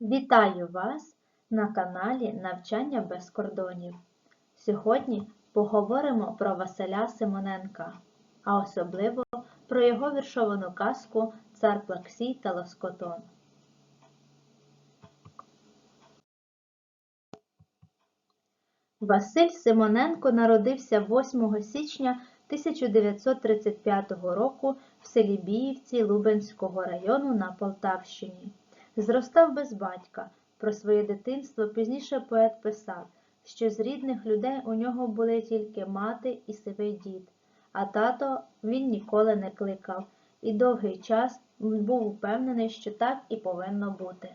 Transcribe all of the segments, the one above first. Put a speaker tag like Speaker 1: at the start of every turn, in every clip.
Speaker 1: Вітаю вас на каналі Навчання без кордонів. Сьогодні поговоримо про Василя Симоненка, а особливо про його віршовану казку Цар Плаксій та Лоскотон. Василь Симоненко народився 8 січня 1935 року в селі Біївці Лубенського району на Полтавщині. Зростав без батька. Про своє дитинство пізніше поет писав, що з рідних людей у нього були тільки мати і сивий дід, а тато він ніколи не кликав, і довгий час був упевнений, що так і повинно бути.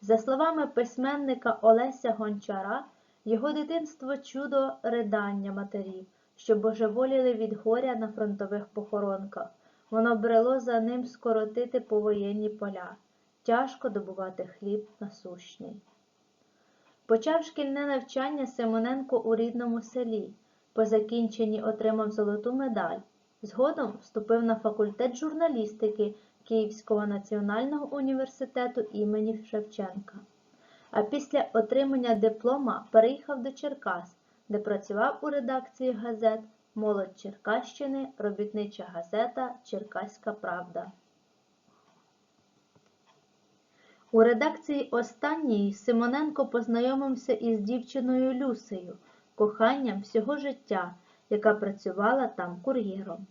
Speaker 1: За словами письменника Олеся Гончара, його дитинство чудо ридання матерів, що божеволіли від горя на фронтових похоронках. Воно брело за ним скоротити повоєнні поля. Тяжко добувати хліб насущний. Почав шкільне навчання Симоненко у рідному селі. По закінченні отримав золоту медаль. Згодом вступив на факультет журналістики Київського національного університету імені Шевченка. А після отримання диплома переїхав до Черкас, де працював у редакції газет Молодь Черкащини, робітнича газета Черкаська Правда. У редакції останньої Симоненко познайомився із дівчиною Люсею, коханням всього життя, яка працювала там кур'єром.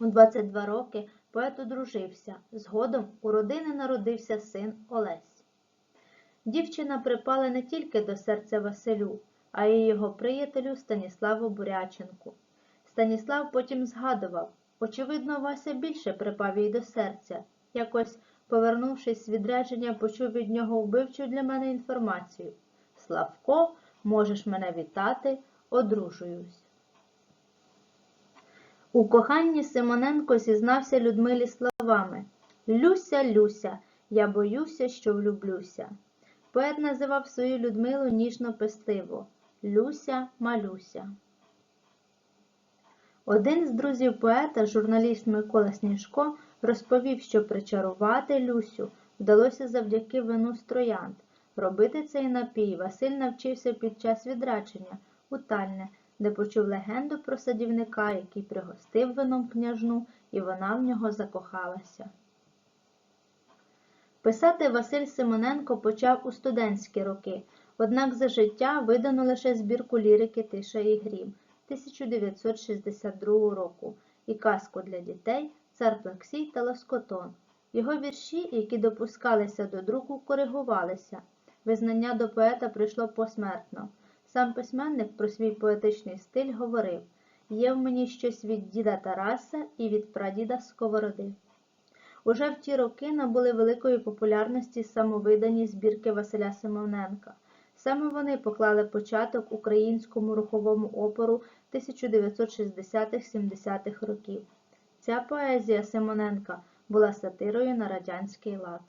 Speaker 1: У 22 роки поет одружився. Згодом у родини народився син Олесь. Дівчина припала не тільки до серця Василю, а й його приятелю Станіславу Буряченку. Станіслав потім згадував, очевидно, Вася більше припав їй до серця. Якось Повернувшись з відрядження, почув від нього вбивчу для мене інформацію. Славко, можеш мене вітати, одружуюсь. У коханні Симоненко зізнався Людмилі словами Люся, Люся, я боюся, що влюблюся. Поет називав свою Людмилу ніжно пестиво Люся, Малюся. Один з друзів поета, журналіст Микола Сніжко, розповів, що причарувати Люсю вдалося завдяки вину з. Робити цей напій Василь навчився під час відрачення у Тальне, де почув легенду про садівника, який пригостив вином княжну, і вона в нього закохалася. Писати Василь Симоненко почав у студентські роки, однак за життя видано лише збірку лірики Тиша і Грім 1962 року і казку для дітей Цар Плаксій та Лоскотон. Його вірші, які допускалися до друку, коригувалися. Визнання до поета прийшло посмертно. Сам письменник про свій поетичний стиль говорив Є в мені щось від діда Тараса і від прадіда Сковороди. Уже в ті роки набули великої популярності самовидані збірки Василя Симоненка. Саме вони поклали початок українському руховому опору 1960-70-х років. Ця поезія Симоненка була сатирою на радянський лад.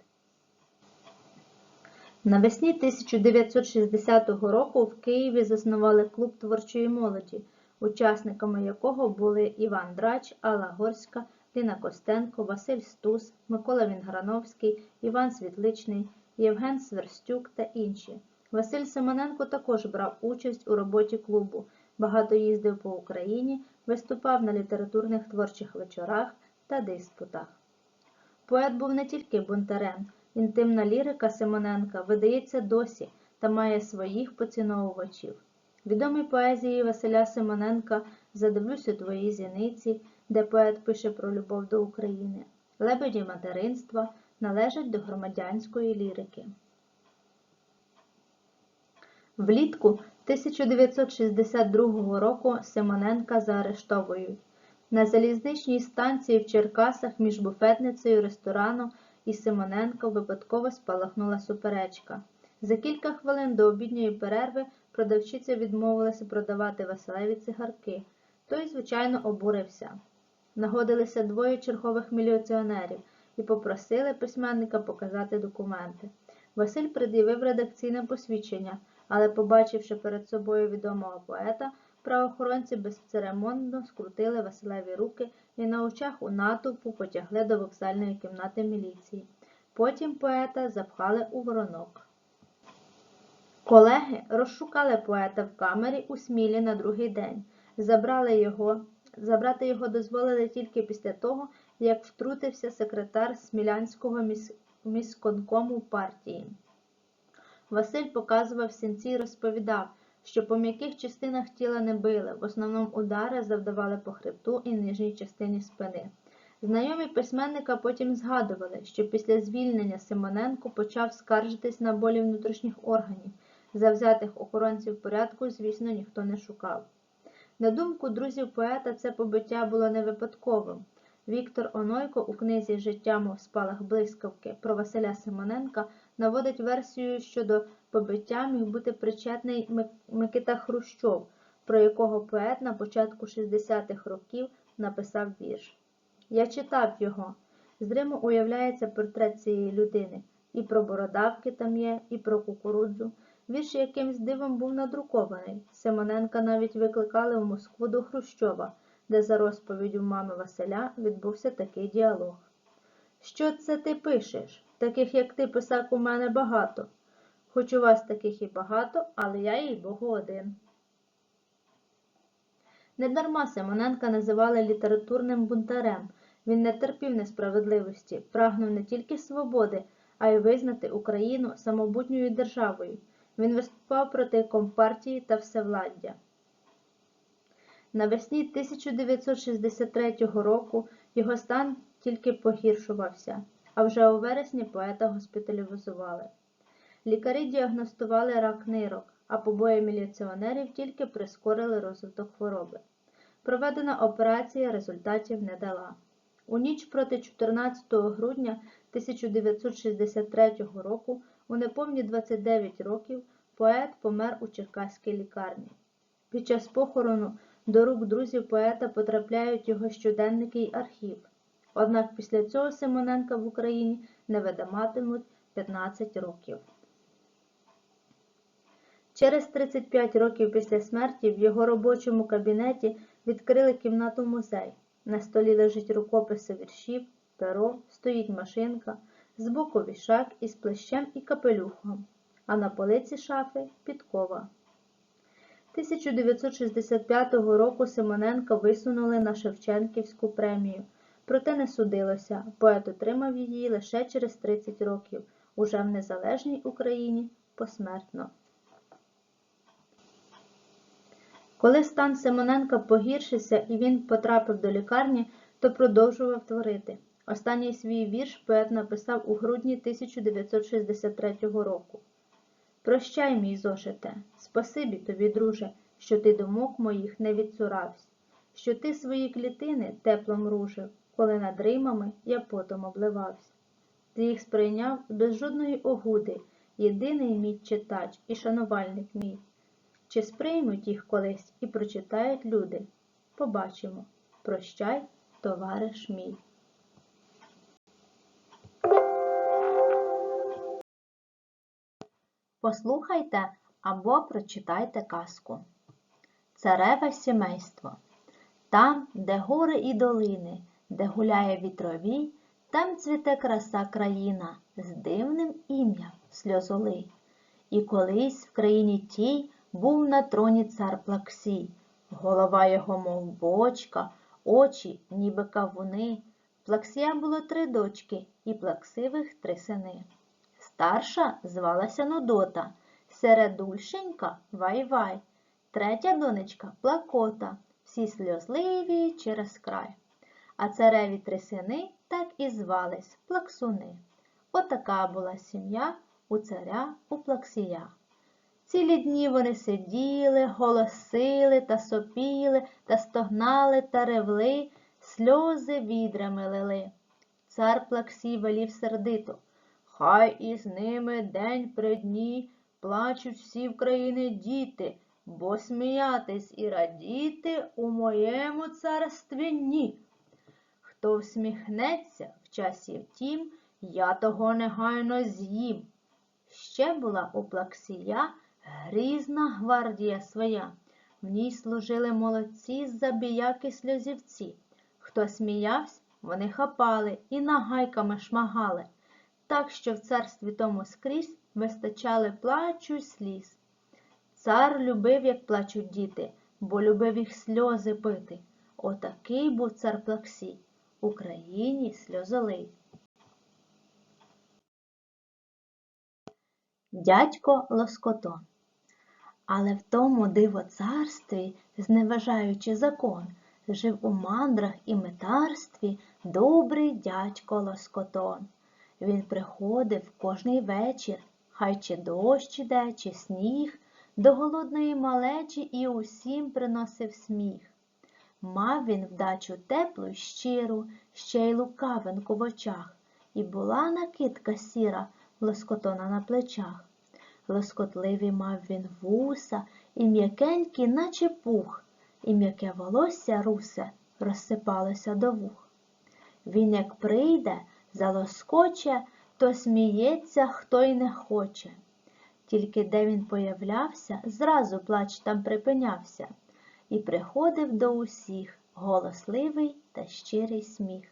Speaker 1: Навесні 1960 року в Києві заснували клуб творчої молоді, учасниками якого були Іван Драч, Алла Горська, Ліна Костенко, Василь Стус, Микола Вінграновський, Іван Світличний, Євген Сверстюк та інші. Василь Симоненко також брав участь у роботі клубу, багато їздив по Україні, виступав на літературних творчих вечорах та диспутах. Поет був не тільки бунтарем, інтимна лірика Симоненка видається досі та має своїх поціновувачів. Відомі поезії Василя Симоненка Задивлюсь у твоїй зіниці, де поет пише про любов до України, лебеді материнства належать до громадянської лірики. Влітку 1962 року Симоненка заарештовують. На залізничній станції в Черкасах між буфетницею ресторану і Симоненко випадково спалахнула суперечка. За кілька хвилин до обідньої перерви продавчиця відмовилася продавати Василеві цигарки. Той, звичайно, обурився. Нагодилися двоє чергових міліціонерів і попросили письменника показати документи. Василь пред'явив редакційне посвідчення але, побачивши перед собою відомого поета, правоохоронці безцеремонно скрутили Василеві руки і на очах у натовпу потягли до вокзальної кімнати міліції. Потім поета запхали у воронок. Колеги розшукали поета в камері у Смілі на другий день. Забрали його, забрати його дозволили тільки після того, як втрутився секретар Смілянського міс, міськонкому партії. Василь показував синці і розповідав, що по м'яких частинах тіла не били, в основному удари завдавали по хребту і нижній частині спини. Знайомі письменника потім згадували, що після звільнення Симоненко почав скаржитись на болі внутрішніх органів. Завзятих охоронців порядку, звісно, ніхто не шукав. На думку друзів поета, це побиття було не випадковим. Віктор Онойко у книзі Життя, мов спалах блискавки про Василя Симоненка наводить версію, що до побиття міг бути причетний Микита Хрущов, про якого поет на початку 60-х років написав вірш. Я читав його. З Риму уявляється портрет цієї людини. І про бородавки там є, і про кукурудзу. Вірш якимсь дивом був надрукований. Симоненка навіть викликали в Москву до Хрущова, де за розповіддю мами Василя відбувся такий діалог. Що це ти пишеш? Таких, як ти, писак, у мене багато. Хоч у вас таких і багато, але я, їй Богу, один. Недарма Симоненка називали літературним бунтарем. Він не терпів несправедливості, прагнув не тільки свободи, а й визнати Україну самобутньою державою. Він виступав проти компартії та всевладдя. Навесні 1963 року його стан тільки погіршувався, а вже у вересні поета госпіталізували. Лікарі діагностували рак нирок, а побої міліціонерів тільки прискорили розвиток хвороби. Проведена операція результатів не дала. У ніч проти 14 грудня 1963 року, у неповні 29 років, поет помер у Черкаській лікарні. Під час похорону до рук друзів поета потрапляють його щоденники й архів. Однак після цього Симоненка в Україні не видаматимуть 15 років. Через 35 років після смерті в його робочому кабінеті відкрили кімнату музей. На столі лежить рукописи віршів, перо, стоїть машинка, збоку вішак із плещем і капелюхом, а на полиці шафи підкова. 1965 року Симоненка висунули на Шевченківську премію, проте не судилося, поет отримав її лише через 30 років, уже в незалежній Україні посмертно. Коли стан Симоненка погіршився і він потрапив до лікарні, то продовжував творити. Останній свій вірш поет написав у грудні 1963 року. Прощай, мій зошите, спасибі тобі, друже, що ти думок моїх не відцурався, що ти свої клітини теплом ружив, коли над римами я потом обливався. Ти їх сприйняв без жодної огуди, єдиний мій читач і шанувальник мій. Чи сприймуть їх колись і прочитають люди? Побачимо. Прощай, товариш мій. Послухайте або прочитайте казку. Цареве сімейство. Там, де гори і долини, де гуляє вітровій, там цвіте краса країна з дивним ім'ям сльозолий. І колись в країні тій був на троні цар Плаксій, голова його, мов бочка, очі, ніби кавуни. Плаксія було три дочки і плаксивих три сини. Старша звалася Нудота, середульшенька Вай-Вай, третя донечка Плакота, всі сльозливі через край. А цареві три сини так і звались Плаксуни. Отака була сім'я у царя у Плаксія. Цілі дні вони сиділи, голосили та сопіли, та стогнали та ревли, сльози відрами лили. Цар Плаксій велів сердито. Хай із ними день при дні плачуть всі в країни діти, бо сміятись і радіти у моєму царстві ні. Хто всміхнеться в часі втім, я того негайно з'їм. Ще була у Плаксія грізна гвардія своя. В ній служили молодці забіяки сльозівці. Хто сміявсь, вони хапали і нагайками шмагали. так що в царстві тому скрізь вистачали плачу й сліз. Цар любив, як плачуть діти, бо любив їх сльози пити. Отакий був цар Плаксій, Україні сльозолий. Дядько Лоскотон. Але в тому диво царстві, зневажаючи закон, жив у мандрах і метарстві добрий дядько Лоскотон. Він приходив кожний вечір, хай чи дощ іде, чи сніг, до голодної малечі і усім приносив сміх. Мав він вдачу теплу й щиру, ще й лукавинку в очах, і була накидка сіра лоскотона на плечах. Лоскотливі мав він вуса, і м'якенькі, наче пух, і м'яке волосся русе розсипалося до вух. Він, як прийде, залоскоче, то сміється, хто й не хоче. Тільки де він появлявся, зразу плач там припинявся, і приходив до усіх голосливий та щирий сміх.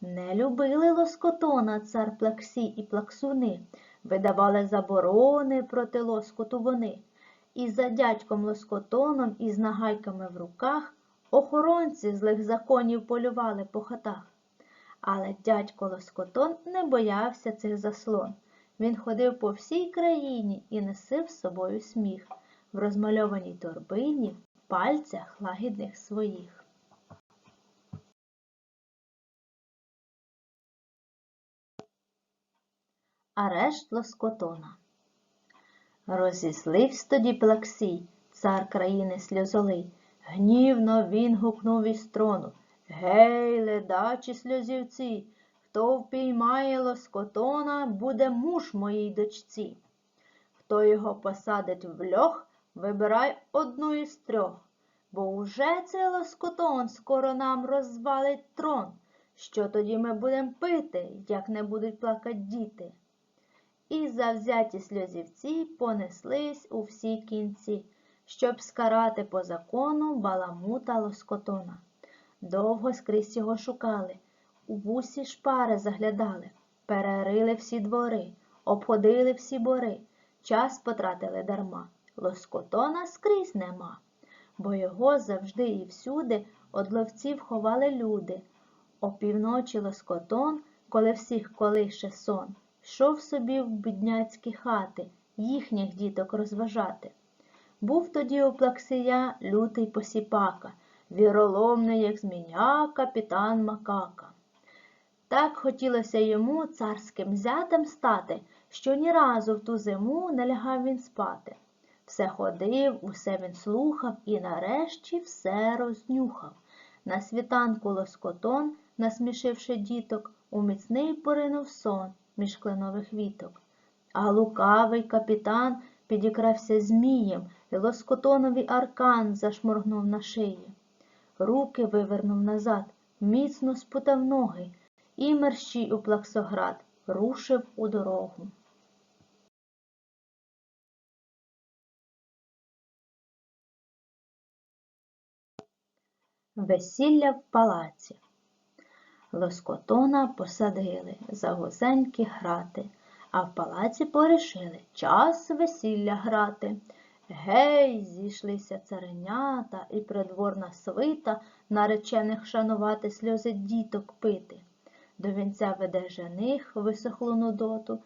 Speaker 1: Не любили лоскотона цар Плаксій і плаксуни, видавали заборони проти лоскоту вони. І за дядьком лоскотоном із нагайками в руках охоронці злих законів полювали по хатах. Але дядько Лоскотон не боявся цих заслон. Він ходив по всій країні і носив з собою сміх в розмальованій торбині, пальцях лагідних своїх. Арешт Лоскотона Розізлився тоді Плаксій, цар країни сльозолий. Гнівно він гукнув із трону. Гей, ледачі сльозівці, хто впіймає лоскотона, буде муж моїй дочці. Хто його посадить в льох, вибирай одну із трьох, бо уже цей лоскотон скоро нам розвалить трон. Що тоді ми будем пити, як не будуть плакати діти? І завзяті сльозівці понеслись у всі кінці, щоб скарати по закону баламута лоскотона. Довго скрізь його шукали, у вусі шпари заглядали, перерили всі двори, обходили всі бори, час потратили дарма. Лоскотона скрізь нема, бо його завжди і всюди од ловців ховали люди. Опівночі лоскотон, коли всіх колише сон, йшов собі в бідняцькі хати, їхніх діток розважати. Був тоді у плаксія лютий посіпака, віроломний, як зміня, капітан Макака. Так хотілося йому царським зятем стати, що ні разу в ту зиму не лягав він спати. Все ходив, усе він слухав і нарешті все рознюхав. На світанку лоскотон, насмішивши діток, у міцний поринув сон між кленових віток. А лукавий капітан підікрався змієм, і лоскотоновий аркан зашморгнув на шиї. Руки вивернув назад, міцно спутав ноги, і мерщій у плаксоград рушив у дорогу. Весілля в палаці. Лоскотона посадили за гузенькі грати, а в палаці порішили час весілля грати. Гей, зійшлися царенята і придворна свита наречених шанувати сльози діток пити. До вінця веде жених висохлу нудоту,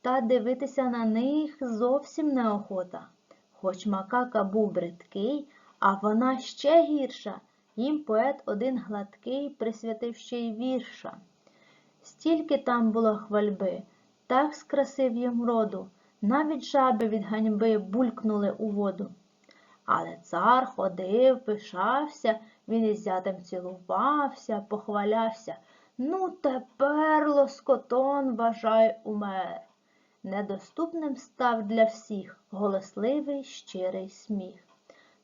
Speaker 1: та дивитися на них зовсім неохота. Хоч макака був бридкий, а вона ще гірша. Їм поет один гладкий присвятив ще й вірша. Стільки там було хвальби, так скрасив їм роду, навіть жаби від ганьби булькнули у воду. Але цар ходив, пишався, він із зятем цілувався, похвалявся. Ну, тепер лоскотон, вважай, умер. Недоступним став для всіх голосливий щирий сміх.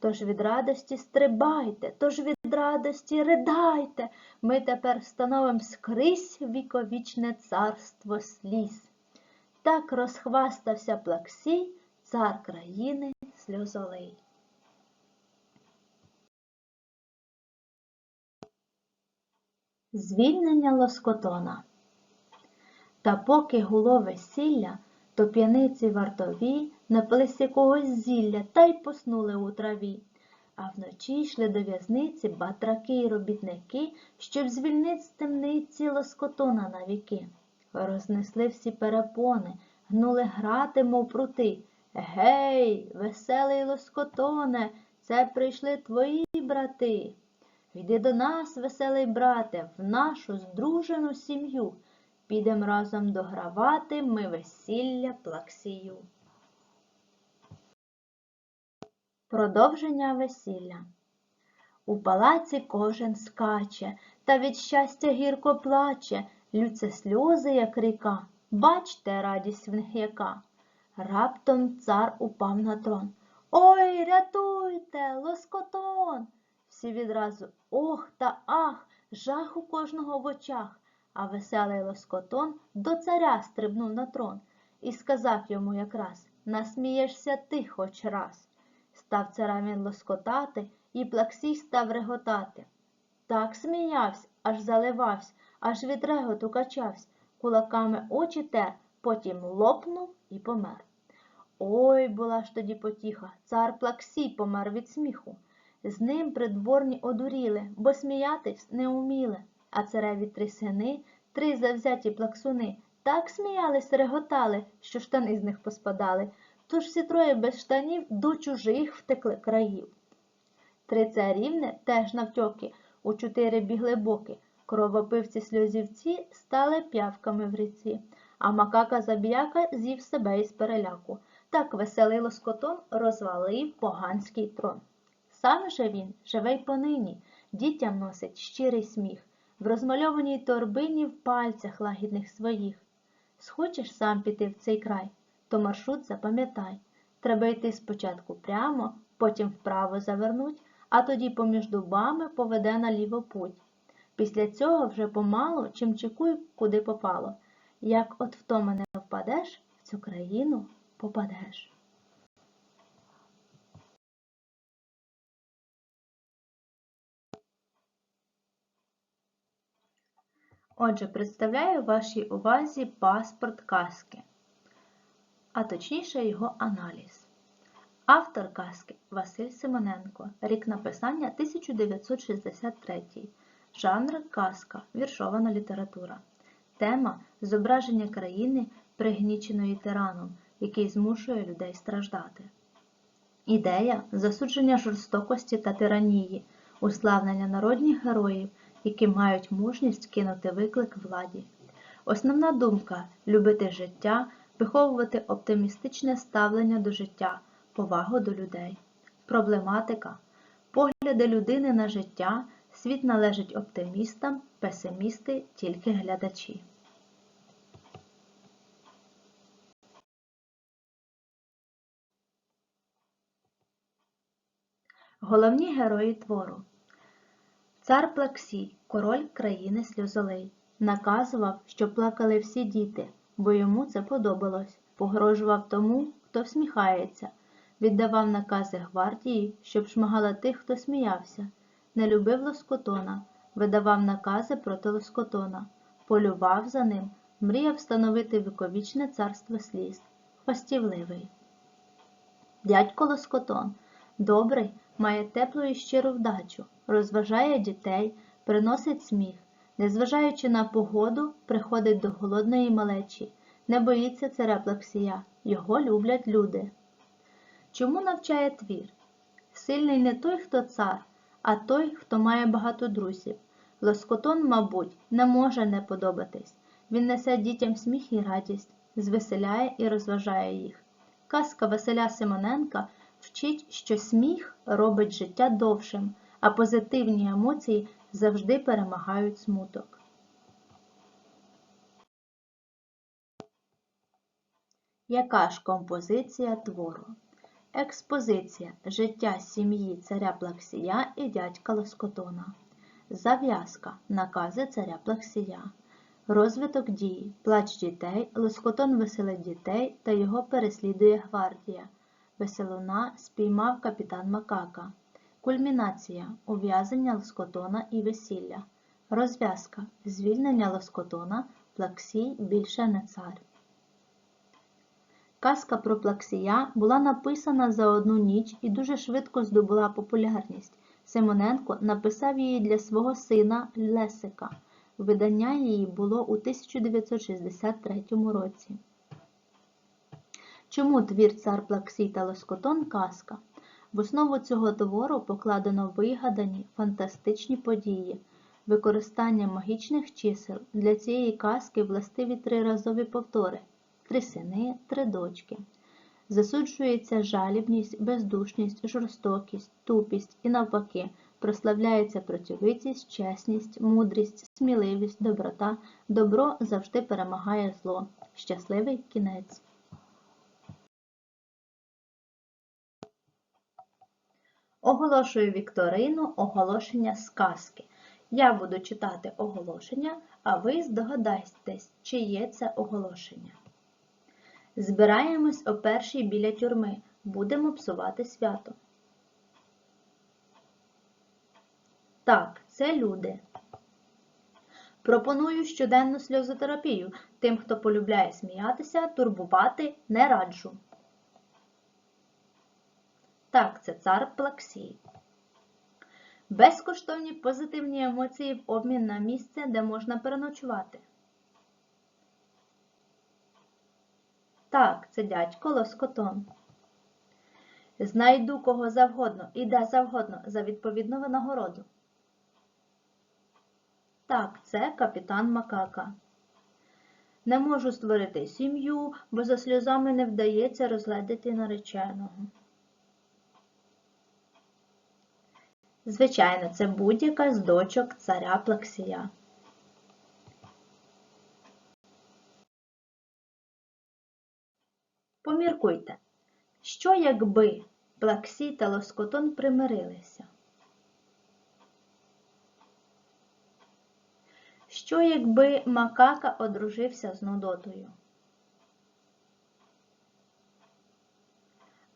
Speaker 1: Тож від радості стрибайте, тож від радості ридайте, ми тепер встановим скрізь віковічне царство сліз. Так розхвастався Плаксій, цар країни сльозолей. Звільнення Лоскотона Та поки гуло весілля, то п'яниці вартові напились якогось зілля та й поснули у траві. А вночі йшли до в'язниці батраки й робітники, щоб звільнить з темниці лоскотона на віки. Рознесли всі перепони, гнули грати, мов прути. Гей, веселий лоскотоне, це прийшли твої брати. Йди до нас, веселий брате, в нашу здружену сім'ю. Підем разом догравати ми весілля плаксію. Продовження весілля. У палаці кожен скаче, та від щастя гірко плаче, лються сльози, як ріка. Бачте, радість в них яка. Раптом цар упав на трон. Ой, рятуйте, лоскотон! Всі відразу ох та ах, жах у кожного в очах. А веселий лоскотон до царя стрибнув на трон і сказав йому якраз Насмієшся ти хоч раз. Став цара він лоскотати, і плаксій став реготати. Так сміявсь, аж заливавсь, аж від реготу качавсь, кулаками очі тер, потім лопнув і помер. Ой, була ж тоді потіха, цар плаксій помер від сміху. З ним придворні одуріли, бо сміятись не уміли, а цареві три сини, три завзяті плаксуни, так сміялись, реготали, що штани з них поспадали, тож всі троє без штанів до чужих втекли країв. Три царівни теж навтьоки, у чотири бігли боки, кровопивці сльозівці стали п'явками в ріці, а макака забіяка з'їв себе із переляку. Так веселий лоскотон розвалив поганський трон. Сам же він живе й понині, дітям носить щирий сміх, в розмальованій торбині в пальцях лагідних своїх. Схочеш сам піти в цей край, то маршрут запам'ятай. Треба йти спочатку прямо, потім вправо завернуть, а тоді поміж дубами поведе наліво путь. Після цього вже помалу чим чекуй, куди попало. Як от в то мене впадеш, в цю країну попадеш. Отже, представляю вашій увазі паспорт казки, а точніше його аналіз. Автор казки Василь Симоненко. Рік написання 1963. Жанр казка. Віршована література. Тема зображення країни, пригніченої тираном, який змушує людей страждати. Ідея засудження жорстокості та тиранії, уславлення народних героїв, які мають мужність кинути виклик владі. Основна думка любити життя, виховувати оптимістичне ставлення до життя, повагу до людей. Проблематика. Погляди людини на життя, світ належить оптимістам, песимісти тільки глядачі. Головні герої твору. Цар Плаксій, король країни сльозолей, наказував, щоб плакали всі діти, бо йому це подобалось, погрожував тому, хто всміхається, віддавав накази гвардії, щоб шмагала тих, хто сміявся, не любив лоскотона, видавав накази проти лоскотона, полював за ним, мріяв встановити віковічне царство сліз, хвастівливий. Дядько Лоскотон, добрий, має теплу і щиру вдачу, розважає дітей, приносить сміх, незважаючи на погоду, приходить до голодної малечі, не боїться царя Плаксія, його люблять люди. Чому навчає твір? Сильний не той, хто цар, а той, хто має багато друзів. Лоскотон, мабуть, не може не подобатись. Він несе дітям сміх і радість, звеселяє і розважає їх. Казка Василя Симоненка вчить, що сміх робить життя довшим, а позитивні емоції завжди перемагають смуток. Яка ж композиція твору? Експозиція життя сім'ї царя Плаксія і дядька Лоскотона. Зав'язка накази царя Плаксія. Розвиток дії, плач дітей, Лоскотон веселить дітей та його переслідує гвардія. Веселуна спіймав капітан Макака. Кульмінація ув'язання Лоскотона і весілля. Розв'язка звільнення Лоскотона, Плаксій більше не цар. Казка про Плаксія була написана за одну ніч і дуже швидко здобула популярність. Симоненко написав її для свого сина Лесика. Видання її було у 1963 році. Чому твір цар Плаксій та Лоскотон казка? В основу цього твору покладено вигадані фантастичні події, використання магічних чисел. Для цієї казки властиві триразові повтори три сини, три дочки. Засуджується жалібність, бездушність, жорстокість, тупість і навпаки, прославляється працьовитість, чесність, мудрість, сміливість, доброта. Добро завжди перемагає зло. Щасливий кінець. Оголошую вікторину оголошення сказки. Я буду читати оголошення, а ви здогадайтесь, чи є це оголошення. Збираємось о першій біля тюрми. Будемо псувати свято. Так, це люди. Пропоную щоденну сльозотерапію. Тим, хто полюбляє сміятися, турбувати не раджу. Так, це цар Плаксій. Безкоштовні позитивні емоції в обмін на місце, де можна переночувати. Так, це дядько Лоскотон. Знайду кого завгодно і де завгодно за відповідну винагороду. Так, це капітан Макака. Не можу створити сім'ю, бо за сльозами не вдається розгледіти нареченого. Звичайно, це будь-яка з дочок царя Плаксія. Поміркуйте, що якби Плаксій та Лоскотон примирилися? Що якби Макака одружився з Нудотою?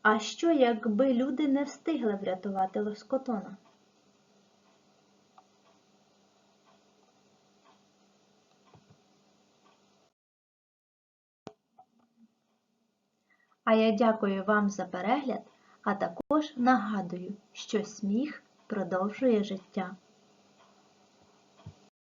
Speaker 1: А що якби люди не встигли врятувати Лоскотона? А я дякую вам за перегляд, а також нагадую, що сміх продовжує життя.